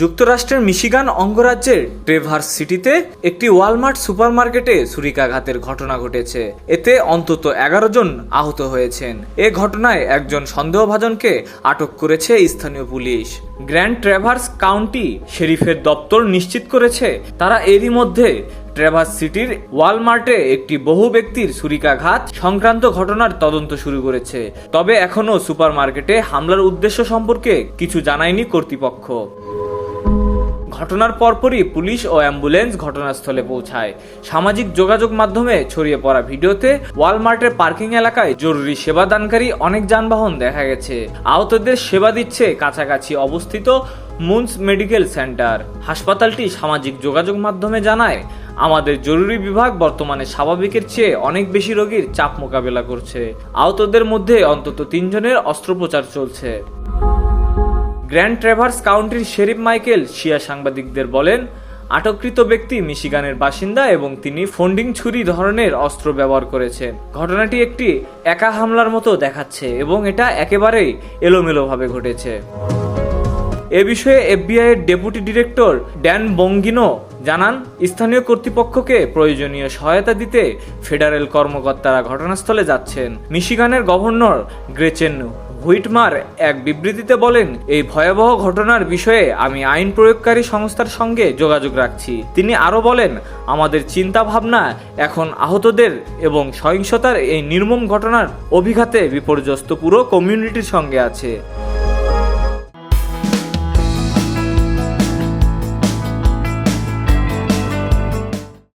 যুক্তরাষ্ট্রের মিশিগান অঙ্গরাজ্যের ট্রেভার্স সিটিতে একটি ওয়ালমার্ট সুপারমার্কেটে ছুরিকাঘাতের ঘটনা ঘটেছে। এতে অন্তত এগারো জন আহত হয়েছেন। এ ঘটনায় একজন সন্দেহভাজনকে আটক করেছে স্থানীয় পুলিশ। গ্র্যান্ড ট্রেভার্স কাউন্টি শেরিফের দপ্তর নিশ্চিত করেছে, তারা এরই মধ্যে ট্রেভার্স সিটির ওয়ালমার্টে একটি বহু ব্যক্তির ছুরিকাঘাত সংক্রান্ত ঘটনার তদন্ত শুরু করেছে। তবে এখনও সুপারমার্কেটে হামলার উদ্দেশ্য সম্পর্কে কিছু জানায়নি কর্তৃপক্ষ। ঘটনার পরপরই পুলিশ ও অ্যাম্বুলেন্স ঘটনাস্থলে পৌঁছায়। সামাজিক যোগাযোগ মাধ্যমে ছড়িয়ে পড়া ভিডিওতে ওয়ালমার্টের পার্কিং এলাকায় জরুরি সেবাদানকারী অনেক যানবাহন দেখা গেছে। আহতদের সেবা দিচ্ছে কাছাকাছি অবস্থিত মুন্স মেডিকেল সেন্টার। হাসপাতালটি সামাজিক যোগাযোগ মাধ্যমে জানায়, আমাদের জরুরি বিভাগ বর্তমানে স্বাভাবিকের চেয়ে অনেক বেশি রোগীর চাপ মোকাবেলা করছে। আহতদের মধ্যে অন্তত তিনজনের অস্ত্রোপচার চলছে। গ্র্যান্ড ট্রেভার্স কাউন্টির শেরিফ মাইকেল শিয়া সাংবাদিকদের বলেন, আটককৃত ব্যক্তি মিশিগানের বাসিন্দা এবং তিনি ফন্ডিং ছুরি ধরনের অস্ত্র ব্যবহার করেছেন। ঘটনাটি একটি একা হামলার মতো দেখাচ্ছে এবং এটা একেবারেই এলোমেলোভাবে ঘটেছে। এ বিষয়ে এফবিআই এর ডেপুটি ডিরেক্টর ড্যান বঙ্গিনো জানান, স্থানীয় কর্তৃপক্ষকে প্রয়োজনীয় সহায়তা দিতে ফেডারেল কর্মকর্তারা ঘটনাস্থলে যাচ্ছেন। মিশিগানের গভর্নর গ্রেচেন হুইটমার এক বিবৃতিতে বলেন, এই ভয়াবহ ঘটনার বিষয়ে আমি আইন প্রয়োগকারী সংস্থার সঙ্গে যোগাযোগ রাখছি। তিনি আরও বলেন, আমাদের চিন্তা ভাবনা এখন আহতদের এবং সহিংসতার এই নির্মম ঘটনার অভিঘাতে বিপর্যস্ত পুরো কমিউনিটির সঙ্গে আছে।